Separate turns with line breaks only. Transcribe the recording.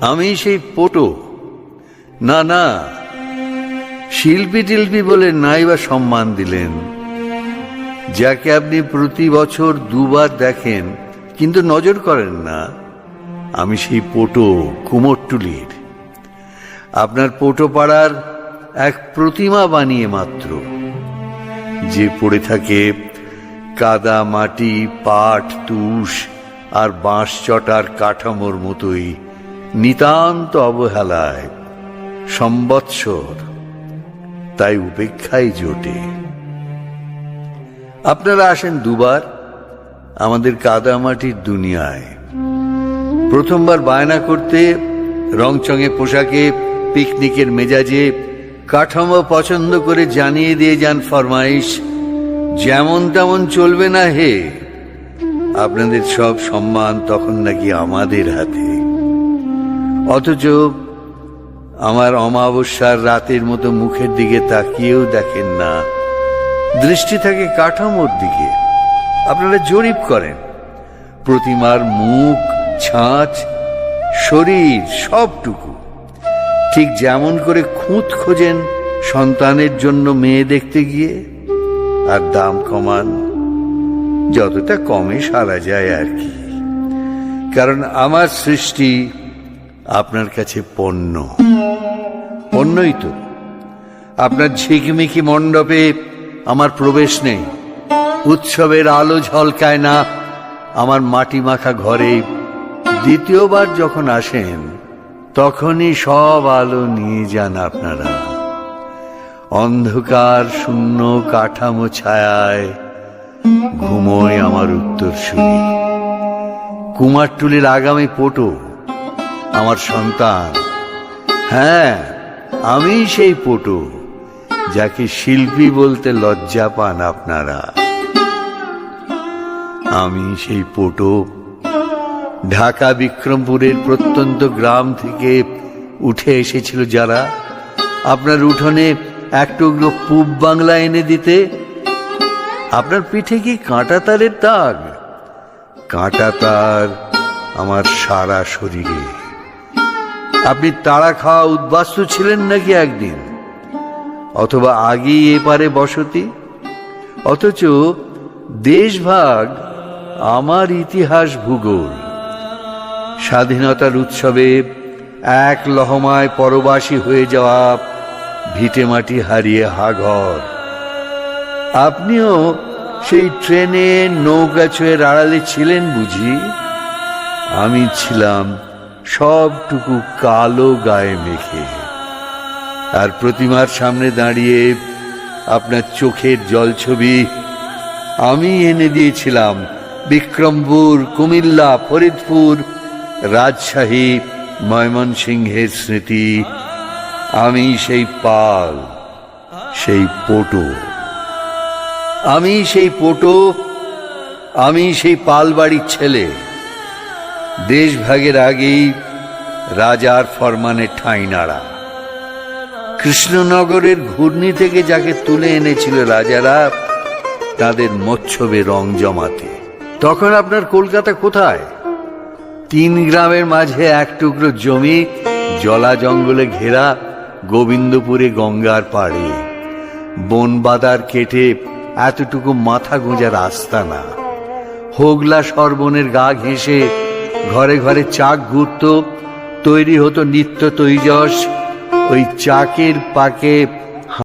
আমি সেই পটো। না না শিল্পী টিল্পী বলে নাই বা সম্মান দিলেন। যাকে আপনি প্রতি বছর দুবার দেখেন, কিন্তু নজর করেন না, আমি সেই পোটো কুমোরটুলির। আপনার পোটো পাড়ার এক প্রতিমা বানিয়ে মাত্র। যে পড়ে থাকে কাদা, মাটি, পাট, তুষ আর বাঁশ চটার কাঠামোর মতোই। নিতান্ত অবহেলায়, সম্বৎসর, তাই উপেক্ষাই জোটে। আপনারা আসেন দুবার আমাদের কাদামাটির দুনিয়ায়। প্রথমবার বায়না করতে রংচঙে পোশাকে পিকনিকের মেজাজে কাঠামো পছন্দ করে জানিয়ে দিয়ে যান ফরমাইশ, যেমন তেমন চলবে না হে। আপনাদের সব সম্মান তখন নাকি আমাদের হাতে। অথচ আমার অমাবস্যার রাতের মতো মুখের দিকে তাকিয়েও দেখেন না। দৃষ্টি থাকে কাঠামোর দিকে। আপনারা জরিপ করেন। প্রতিমার মুখ, ছাঁচ, শরীর সবটুকু। ঠিক যেমন করে খুঁত খোঁজেন সন্তানের জন্য মেয়ে দেখতে গিয়ে, আর দাম কমান, যতটা কমে সারা যায় আর কি। কারণ আমার সৃষ্টি আপনার কাছে পণ্য। পণ্যই তো। আপনার ঝিকমিকি মণ্ডপে আমার প্রবেশ নেই। উৎসবের আলো ঝলকায় না আমার মাটি মাখা ঘরে। দ্বিতীয়বার যখন আসেন, তখনই সব আলো নিয়ে যান আপনারা। অন্ধকার শূন্য কাঠামো ছায়ায় ঘুমোয় আমার উত্তরসূরি। কুমারটুলির আগামী পটো আমার সন্তান। হ্যাঁ আমি সেই পটু, যাকে শিল্পী বলতে লজ্জা পান আপনারা। আমি সেই পটু, ঢাকা বিক্রমপুরের প্রত্যন্ত গ্রাম থেকে উঠে এসেছিল যারা। আপনার উঠোনে এক টুকরো পূব বাংলা এনে দিতে। আপনার পিঠে কি কাঁটা তারের দাগ? কাঁটা তার আমার সারা শরীরে। আপনি তাড়া খাওয়া উদ্বাস্তু ছিলেন নাকি একদিন? অথবা আগেই এপারে বসতি? অথচ দেশভাগ আমার ইতিহাস ভূগোল। স্বাধীনতার উৎসবে এক লহমায় পরবাসী হয়ে যাওয়া ভিটেমাটি হারিয়ে হাঘর। আপনিও সেই ট্রেনে নৌকা ছুঁয়ে আড়ালে ছিলেন বুঝি? আমি ছিলাম সবটুকু কালো গায়ে মেখে। আর প্রতিমার সামনে দাঁড়িয়ে আপনার চোখের জলছবি আমি এনে দিয়েছিলাম বিক্রমপুর, কুমিল্লা, ফরিদপুর, রাজশাহী, ময়মনসিংহের স্মৃতি। আমি সেই পাল, সেই পটো। আমি সেই পটো, আমি সেই পালবাড়ির ছেলে। দেশভাগের আগেই রাজার ফরমানে ঠাঁই নাড়া। কৃষ্ণনগরের ঘূর্ণি থেকে যাকে তুলে এনেছিল রাজারা, তাদের মচ্ছবে রং জমাতে। তখন আপনার কলকাতা কোথায়? তিন গ্রামের মাঝে এক টুকরো জমি, জলা জঙ্গলে ঘেরা গোবিন্দপুরে গঙ্গার পাড়ে। বন বাদার কেটে এতটুকু মাথা গোঁজার রাস্তা না হোগলা সর্বনের গা ঘেঁষে ঘরে ঘরে চাক ঘুরত তৈরি হতো নিত্য তৈজস ওই চাকের পাকে